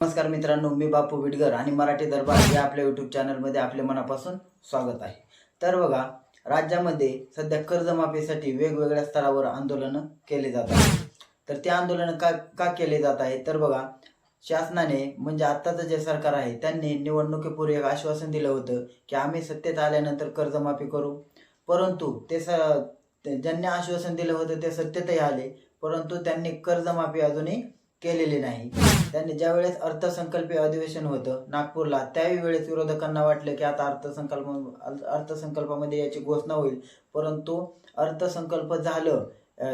नमस्कार मित्रांनो मी बापू विडगर आणि मराठी दरबार या आपल्या युट्यूब चॅनलमध्ये आपले मनापासून स्वागत आहे. तर बघा राज्यामध्ये सध्या कर्जमाफीसाठी वेगवेगळ्या स्तरावर आंदोलनं केले जात आहेत. तर ते आंदोलन का का केले जात आहे तर बघा शासनाने म्हणजे आत्ताचं जे सरकार आहे त्यांनी निवडणुकीपूर्वी एक आश्वासन दिलं होतं की आम्ही सत्तेत आल्यानंतर कर्जमाफी करू. परंतु ते स ज्यांनी आश्वासन दिलं होतं ते सत्तेतही आले. परंतु त्यांनी कर्जमाफी अजूनही केलेली नाही. त्यांनी ज्यावेळेस अर्थसंकल्पीय अधिवेशन होतं नागपूरला त्याही वेळेस विरोधकांना वाटलं की आता अर्थसंकल्प अर्थसंकल्पामध्ये याची घोषणा होईल. परंतु अर्थसंकल्प झालं.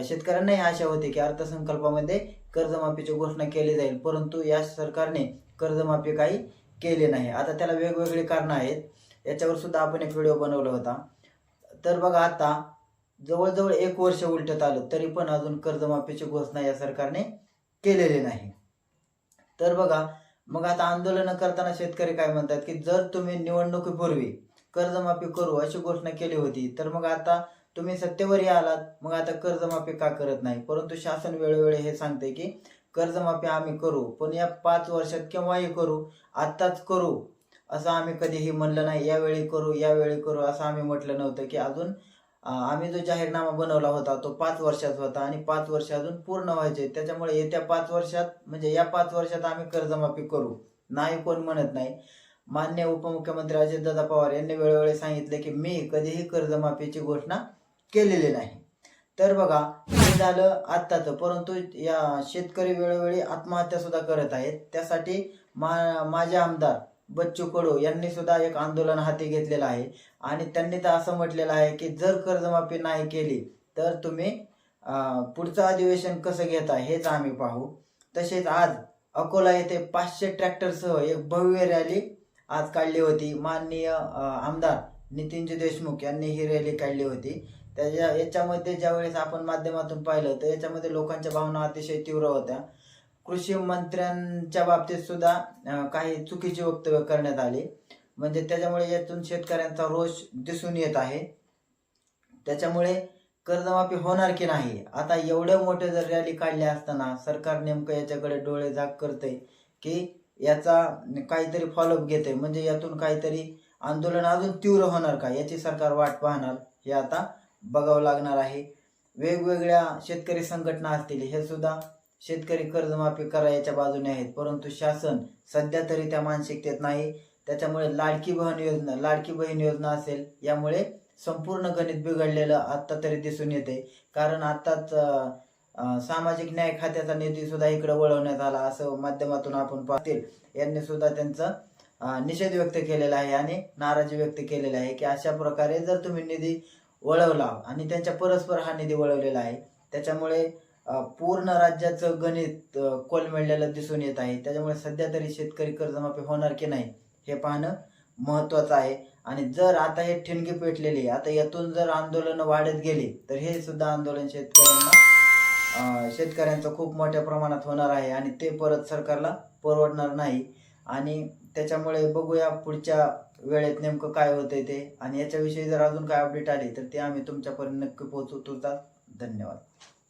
शेतकऱ्यांनाही आशा होती की अर्थसंकल्पामध्ये कर्जमाफीची घोषणा केली जाईल. परंतु या सरकारने कर्जमाफी काही केली नाही. आता त्याला वेगवेगळी कारणं आहेत. याच्यावर सुद्धा आपण एक व्हिडिओ बनवला होता. तर बघा आता जवळजवळ एक वर्ष उलटत आलं तरी पण अजून कर्जमाफीची घोषणा या सरकारने केलेले नाही. तर बघा मग आता आंदोलन करताना शेतकरी काय म्हणतात की जर तुम्ही निवडणुकीपूर्वी कर्जमाफी करू अशी घोषणा केली होती तर मग आता तुम्ही सत्तेवरही आलात मग आता कर्जमाफी का करत नाही? परंतु शासन वेळोवेळी हे सांगते की कर्जमाफी आम्ही करू पण या पाच वर्षात केव्हाही करू आत्ताच करू असं आम्ही कधीही म्हणलं नाही. यावेळी करू यावेळी करू असं आम्ही म्हटलं नव्हतं की अजून आम्ही जो जाहीरनामा बनवला होता तो पाच वर्षाचा होता आणि पाच वर्ष अजून पूर्ण व्हायचे त्याच्यामुळे येत्या पाच वर्षात म्हणजे या पाच वर्षात आम्ही कर्जमाफी करू. नाही कोण म्हणत नाही. मान्य उपमुख्यमंत्री अजितदादा पवार यांनी वेळोवेळी सांगितले की मी कधीही कर्जमाफीची घोषणा केलेली नाही. तर बघा हे झालं आत्ताचं परंतु या शेतकरी वेळोवेळी आत्महत्या सुद्धा करत आहेत. त्यासाठी मा माझे आमदार बच्चू कडू यांनी सुद्धा एक आंदोलन हाती घेतलेलं आहे. आणि त्यांनी तर असं म्हटलेलं आहे की जर कर्जमाफी नाही केली तर तुम्ही पुढचं अधिवेशन कसं घेता हेच आम्ही पाहू. तसेच आज अकोला येथे पाचशे ट्रॅक्टरसह एक भव्य रॅली आज काढली होती. माननीय आमदार नितीनजी देशमुख यांनी ही रॅली काढली होती. त्याच्या याच्यामध्ये ज्यावेळेस आपण माध्यमातून पाहिलं तर याच्यामध्ये लोकांच्या भावना अतिशय तीव्र होत्या. कृषी मंत्र्यांच्या बाबतीत सुद्धा काही चुकीचे वक्तव्य करण्यात आले. म्हणजे त्याच्यामुळे यातून शेतकऱ्यांचा रोष दिसून येत आहे. त्याच्यामुळे कर्जमाफी होणार की नाही? आता एवढे मोठे जर रॅली काढल्या असताना सरकार नेमकं याच्याकडे डोळे झाक करते की याचा काहीतरी फॉलोअप घेते म्हणजे यातून काहीतरी आंदोलन अजून तीव्र होणार का? याची सरकार वाट पाहणार हे आता बघावं लागणार आहे. वेगवेगळ्या शेतकरी संघटना असतील हे सुद्धा शेतकरी कर्जमाफी करायच्या बाजूने आहेत परंतु शासन सध्या तरी त्या मानसिकतेत नाही. त्याच्यामुळे लाडकी बहन योजना लाडकी बहीण योजना असेल यामुळे संपूर्ण गणित बिघडलेलं आत्ता तरी दिसून येते. कारण आत्ताच सामाजिक न्याय खात्याचा निधी सुद्धा इकडे वळवण्यात आला असं माध्यमातून आपण पाहतील. यांनी सुद्धा त्यांचं निषेध व्यक्त केलेला आहे आणि नाराजी व्यक्त केलेली आहे की अशा प्रकारे जर तुम्ही निधी वळवला आणि त्यांच्या परस्पर हा निधी वळवलेला आहे त्याच्यामुळे पूर्ण राज्याचं गणित अं, दिसून येत आहे. त्याच्यामुळे सध्या तरी शेतकरी कर्जमाफी होणार की नाही हे पाहणं महत्वाचं आहे. आणि जर आता हे ठिणगी पेटलेली आता यातून जर आंदोलन वाढत गेली तर हे सुद्धा आंदोलन शेतकऱ्यांना शेतकऱ्यांचं खूप मोठ्या प्रमाणात होणार आहे आणि ते परत सरकारला परवडणार नाही. आणि त्याच्यामुळे बघूया पुढच्या वेळेत नेमकं काय होतंय ते. आणि याच्याविषयी जर अजून काय अपडेट आली तर ते आम्ही तुमच्यापर्यंत नक्की पोहोचू. धन्यवाद.